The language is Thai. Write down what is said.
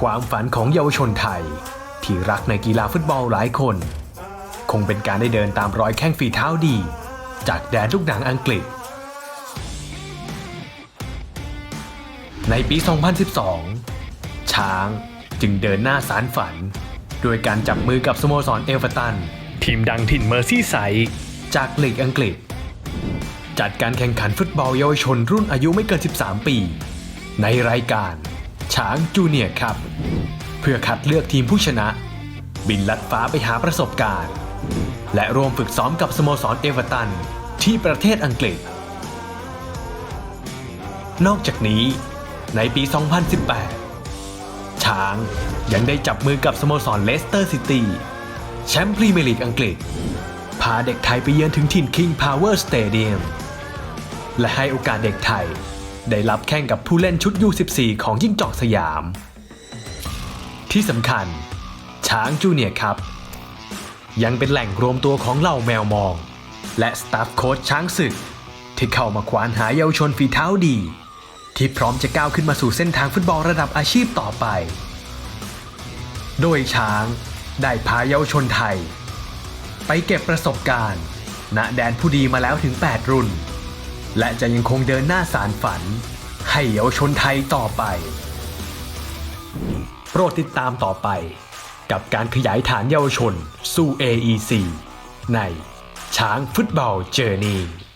ความฝันของเยาวชนไทย ที่รักในกีฬาฟุตบอลหลายคน คงเป็นการได้เดินตามรอยแข้งฝีเท้าดี จากแดนลูกหนังอังกฤษ ในปี 2012 ช้างจึงเดินหน้าสารฝัน โดยการจับมือกับสโมสรเอเวอร์ตัน ทีมดังถิ่นเมอร์ซี่ไซด์จากลีกอังกฤษ จัดการแข่งขันฟุตบอลเยาวชนรุ่นอายุไม่เกิน 13 ปี ในรายการ ช้างจูเนียร์ครับ เพื่อคัดเลือกทีมผู้ชนะ บินลัดฟ้าไปหาประสบการณ์ และรวมฝึกซ้อมกับสโมสรเอเวอร์ตัน ที่ประเทศอังกฤษ นอกจากนี้ ในปี 2018 ช้างยังได้จับมือกับสโมสรเลสเตอร์ซิตี้แชมป์พรีเมียร์ลีกอังกฤษ พาเด็กไทยไปเยือนถึงถิ่น King Power Stadium และให้โอกาสเด็กไทย ได้รับแข่งกับผู้เล่นชุด U14 ของยิ่งจอกสยาม ที่สำคัญ ช้างจูเนียร์ครับ ยังเป็นแหล่งรวมตัวของเหล่าแมวมอง และสตาฟโค้ชช้างศึก ที่เข้ามาควานหาเยาวชนฝีเท้าดี ที่พร้อมจะก้าวขึ้นมาสู่เส้นทางฟุตบอลระดับอาชีพต่อไป โดยช้างได้พาเยาวชนไทย ไปเก็บประสบการณ์ ณแดนผู้ดีมาแล้วถึง 8 รุ่น และจะยังคงเดินหน้าสารฝัน ให้เยาวชนไทยต่อไป โปรดติดตามต่อไป กับการขยายฐานเยาวชน สู่ AEC ในช้างฟุตบอลเจอร์นี